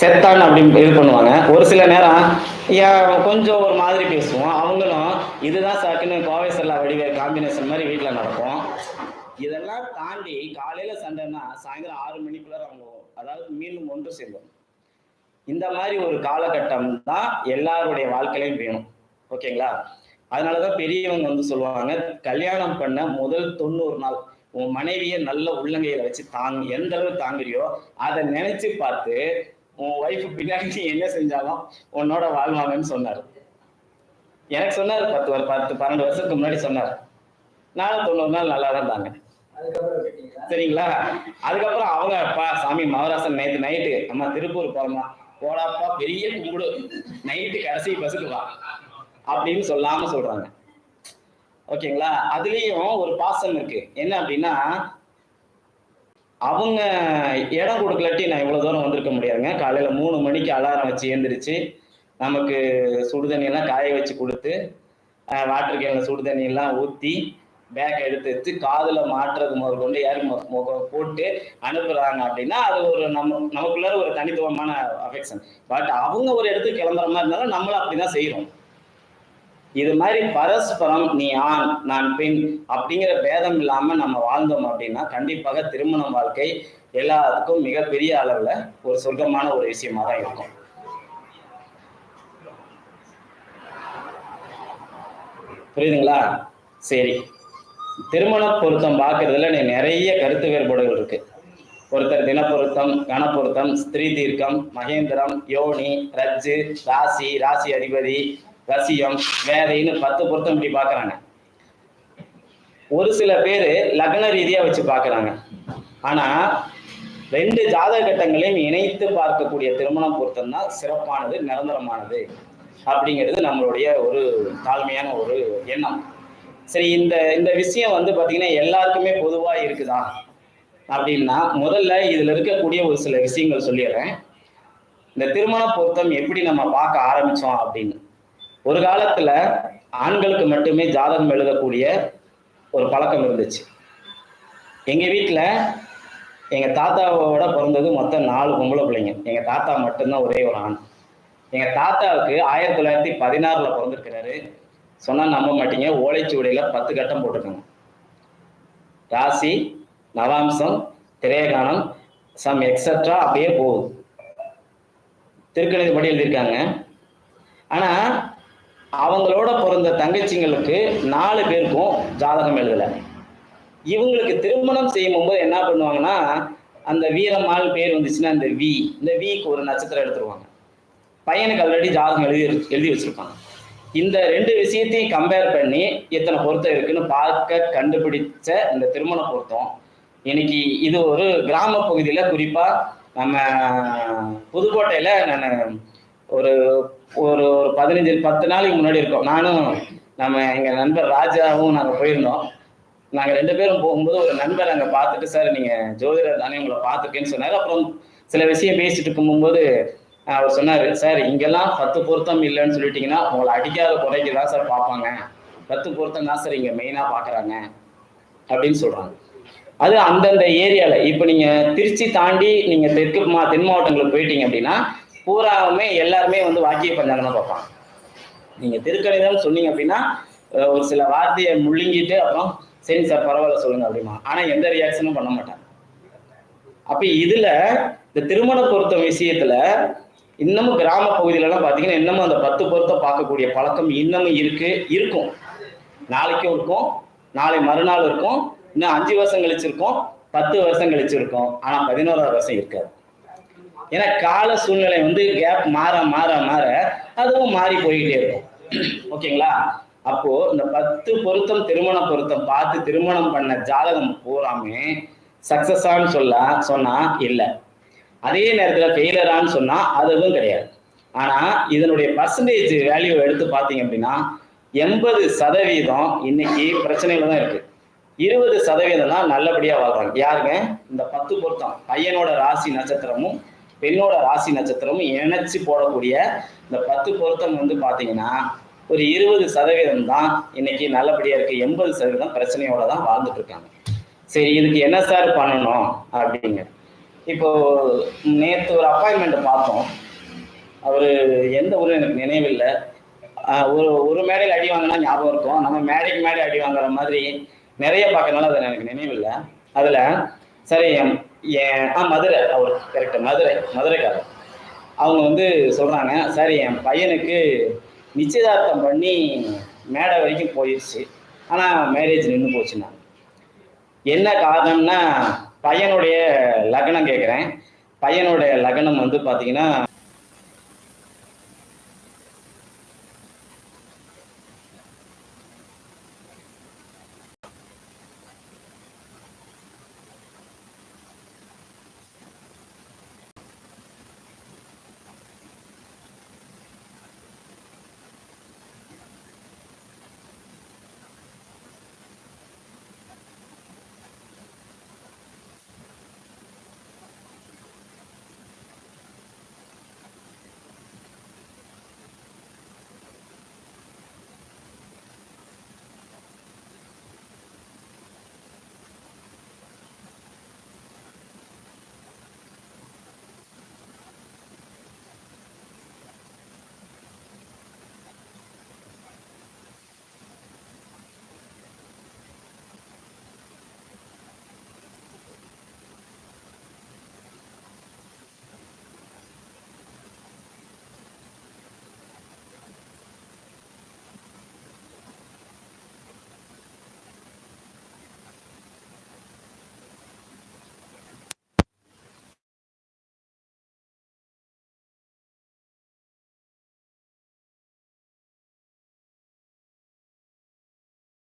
செத்தான் அப்படின்னு இது பண்ணுவாங்க. ஒரு சில நேரம் கொஞ்சம் ஒரு மாதிரி பேசுவோம். அவங்களும் இதுதான் சாக்குன்னு கோவை செல்லா வடிவே காம்பினேஷன் மாதிரி வீட்டில் நடக்கும். இதெல்லாம் தாண்டி காலையில சண்டைன்னா சாயந்தரம் ஆறு மணிக்குள்ள அவங்க அதாவது மீண்டும் ஒன்று சேர்ந்தோம் இந்த மாதிரி ஒரு காலகட்டம் தான் எல்லாருடைய வாழ்க்கையிலையும் வேணும். ஓகேங்களா? அதனாலதான் பெரியவங்க வந்து சொல்லுவாங்க கல்யாணம் பண்ண முதல் தொண்ணூறு நாள். உன் மனைவியை நல்ல உள்ளங்கையில வச்சு தாங்க எந்த அளவு தாங்குறியோ அதை நினைச்சு பார்த்து உன் ஒய்ஃப் பின்னாடி என்ன செஞ்சாலும் உன்னோட வாழ்வாங்கன்னு சொன்னார். எனக்கு சொன்னார் பத்து ஒரு பத்து பன்னெண்டு வருஷத்துக்கு முன்னாடி சொன்னார். நானும் தொண்ணூறு நாள் நல்லா தான் தாங்க சரிங்களா? அதுக்கப்புறம் அவங்க அப்பா சாமி மகராசன் நைட்டு நைட்டு அம்மா திருப்பூர் போறோமா? போடாப்பா பெரிய கும்பிடு. நைட்டு கடைசி பஸ்ஸுக்கு வா. அப்படின்னு சொல்லாம சொல்றாங்க. ஓகேங்களா? அதுலேயும் ஒரு பாசம் இருக்கு. என்ன அப்படின்னா அவங்க இடம் கொடுக்கலாட்டி நான் இவ்வளோ தூரம் வந்திருக்க முடியாதுங்க. காலையில் மூணு மணிக்கு அலாரம் வச்சு எழுந்திரிச்சு நமக்கு சுடுதண்ணியெல்லாம் காய வச்சு கொடுத்து வாட்டர் கேனில் சுடுதண்ணியெல்லாம் ஊற்றி பேக் எடுத்து வச்சு காதில் மாட்டுறது முதல் கொண்டு ஏறி மு- போட்டு அனுப்புகிறாங்க அப்படின்னா அது ஒரு நம்ம நமக்குள்ளார ஒரு தனித்துவமான அஃபெக்ஷன் பட் அவங்க ஒரு இடத்துக்கு கிளம்புற மாதிரி இருந்தாலும் நம்மளும் அப்படி தான் செய்கிறோம் இது மாதிரி பரஸ்பரம் நீ ஆண் நான் பெண் அப்படிங்கிற பேதம் இல்லாம நம்ம வாழ்ந்தோம் அப்படின்னா கண்டிப்பாக திருமணம் வாழ்க்கை எல்லாத்துக்கும் மிகப்பெரிய அளவுல ஒரு சொர்க்கமான ஒரு விஷயமா தான் இருக்கும். புரியுதுங்களா? சரி. திருமண பொருத்தம் பார்க்கறதுல நிறைய கருத்து வேறுபாடுகள் இருக்கு. ஒருத்தர் தினப்பொருத்தம் கணப்பொருத்தம் ஸ்திரீ தீர்க்கம் மகேந்திரம் யோனி ரஜ்ஜு ராசி ராசி அதிபதி ரசியம் வேதைன்னு பத்து பொருத்தம் இப்படி பார்க்குறாங்க. ஒரு சில பேர் லக்ன ரீதியாக வச்சு பார்க்குறாங்க. ஆனால் ரெண்டு ஜாதக கட்டங்களையும் இணைத்து பார்க்கக்கூடிய திருமணம் பொருத்தம் தான் சிறப்பானது நிரந்தரமானது அப்படிங்கிறது நம்மளுடைய ஒரு தாழ்மையான ஒரு எண்ணம். சரி இந்த இந்த விஷயம் வந்து பார்த்தீங்கன்னா எல்லாருக்குமே பொதுவாக இருக்குதா? அப்படின்னா முதல்ல இதில் இருக்கக்கூடிய ஒரு சில விஷயங்கள் சொல்லிடுறேன். இந்த திருமண பொருத்தம் எப்படி நம்ம பார்க்க ஆரம்பித்தோம் அப்படின்னு. ஒரு காலத்துல ஆண்களுக்கு மட்டுமே ஜாதகம் எழுதக்கூடிய ஒரு பழக்கம் இருந்துச்சு. எங்க வீட்டுல எங்க தாத்தாவோட பிறந்தது மொத்தம் நாலு பொம்பளை பிள்ளைங்க. எங்க தாத்தா மட்டும்தான் ஒரே ஒரு ஆண். எங்க தாத்தாவுக்கு ஆயிரத்தி தொள்ளாயிரத்தி பதினாறுல பிறந்திருக்கிறாரு. சொன்னா நம்ப மாட்டீங்க. ஓலைச்சுவடியில பத்து கட்டம் போட்டிருக்காங்க. ராசி நவாம்சம் திரேகானம் சம் எக்ஸட்ரா அப்படியே போகுது. திருக்கணித படி எழுதியிருக்காங்க. ஆனா அவங்களோட பிறந்த தங்கச்சிங்களுக்கு நாலு பேருக்கும் ஜாதகம் எழுதலை. இவங்களுக்கு திருமணம் செய்யும் போது என்ன பண்ணுவாங்கன்னா அந்த வீரம்மாள் பேர் வந்துச்சுன்னா இந்த வி. இந்த விக்கு ஒரு நட்சத்திரம் எடுத்துருவாங்க. பையனுக்கு ஆல்ரெடி ஜாதகம் எழுதி எழுதி வச்சிருப்பாங்க இந்த ரெண்டு விஷயத்தையும் கம்பேர் பண்ணி எத்தனை பொருத்தம் இருக்குன்னு பார்க்க கண்டுபிடிச்ச இந்த திருமண பொருத்தம். இன்னைக்கு இது ஒரு கிராம பகுதியில குறிப்பா நம்ம புதுக்கோட்டையில நான் ஒரு ஒரு ஒரு பதினஞ்சு பத்து நாளைக்கு முன்னாடி இருக்கோம். நானும் நம்ம எங்க நண்பர் ராஜாவும் நாங்கள் போயிருந்தோம். நாங்கள் ரெண்டு பேரும் போகும்போது ஒரு நண்பர் அங்கே பார்த்துட்டு சார் நீங்க ஜோதிடர் தானே உங்களை பார்த்துருக்கேன்னு சொன்னாரு. அப்புறம் சில விஷயம் பேசிட்டு இருக்கும்போது அவர் சொன்னாரு சார் இங்கெல்லாம் பத்து பொருத்தம் இல்லைன்னு சொல்லிட்டீங்கன்னா உங்களை அடிக்காத குறைக்கு தான் சார் பார்ப்பாங்க. பத்து பொருத்தம் தான் சார் இங்கே மெயினாக பார்க்குறாங்க. அப்படின்னு சொல்கிறாங்க அது அந்தந்த ஏரியாவில் இப்போ நீங்கள் திருச்சி தாண்டி நீங்கள் தெற்கு மா தென் மாவட்டங்களுக்கு போயிட்டீங்க அப்படின்னா பூராவுமே எல்லாருமே வந்து வாக்கிய பஞ்சாங்கம் தான் பார்ப்பாங்க. நீங்க திருக்கணிதம் சொன்னீங்க அப்படின்னா ஒரு சில வார்த்தையை முழுங்கிட்டு அப்புறம் சரி சார் பரவாயில்ல சொல்லுங்க அப்படிமா. ஆனா எந்த ரியாக்ஷனும் பண்ண மாட்டாங்க. அப்ப இதுல இந்த திருமண பொருத்த விஷயத்துல இன்னமும் கிராம பகுதியிலலாம் பார்த்தீங்கன்னா இன்னமும் அந்த பத்து பொருத்தம் பார்க்கக்கூடிய பழக்கம் இன்னமும் இருக்கு இருக்கும். நாளைக்கும் இருக்கும் நாளை மறுநாள் இருக்கும் இன்னும் அஞ்சு வருஷம் கழிச்சிருக்கும் பத்து வருஷம் கழிச்சிருக்கும் ஆனால் ஆனா பதினோராவது வருஷம் இருக்காது. ஏன்னா கால சூழ்நிலை வந்து கேப் மாற மாற மாற அதுவும் மாறி போய்கிட்டே இருக்கும். ஓகேங்களா? அப்போ இந்த பத்து பொருத்தம் திருமண பொருத்தம் பார்த்து திருமணம் பண்ண ஜாதகம் பூராமே சக்சஸான்னு சொல்ல சொன்னா இல்லை. அதே நேரத்தில் ஃபெயிலரான்னு சொன்னா அதுவும் கிடையாது. ஆனா இதனுடைய பர்சன்டேஜ் வேல்யூ எடுத்து பார்த்தீங்க அப்படின்னா எண்பது சதவீதம் இன்னைக்கு பிரச்சனையில தான் இருக்கு. இருபது சதவீதம் தான் நல்லபடியா வாழ்றாங்க. யாருங்க? இந்த பத்து பொருத்தம் பையனோட ராசி நட்சத்திரமும் பெண்ணோட ராசி நட்சத்திரமும் இணைச்சு போடக்கூடிய இந்த பத்து பொருத்தம் வந்து பார்த்தீங்கன்னா ஒரு இருபது சதவீதம் தான் இன்னைக்கு நல்லபடியா இருக்கு. எண்பது சதவீதம் பிரச்சனையோட தான் வாழ்ந்துட்டு இருக்காங்க. சரி இதுக்கு என்ன சார் பண்ணணும் அப்படிங்க. இப்போ நேற்று ஒரு அப்பாயின்மெண்ட் பார்த்தோம். அவர் எந்த ஊரும் எனக்கு நினைவில்லை. ஒரு ஒரு மேடையில் அடி வாங்கினா ஞாபகம் இருக்கும். நம்ம மேடைக்கு மேடை அடி வாங்குற மாதிரி நிறைய பார்க்கறதுனால அது எனக்கு நினைவில்லை. அதில் சரி என் என் ஆ மதுரை. அவர் கரெக்டு மதுரை மதுரைக்காரர். அவங்க வந்து சொல்கிறாங்க சார் என் பையனுக்கு நிச்சயதார்த்தம் பண்ணி மேடை வரைக்கும் போயிடுச்சு ஆனால் மேரேஜ் நின்று போச்சு நான் என்ன காரணம்னா பையனுடைய லக்னம் கேட்குறேன் பையனுடைய லக்னம் வந்து பார்த்தீங்கன்னா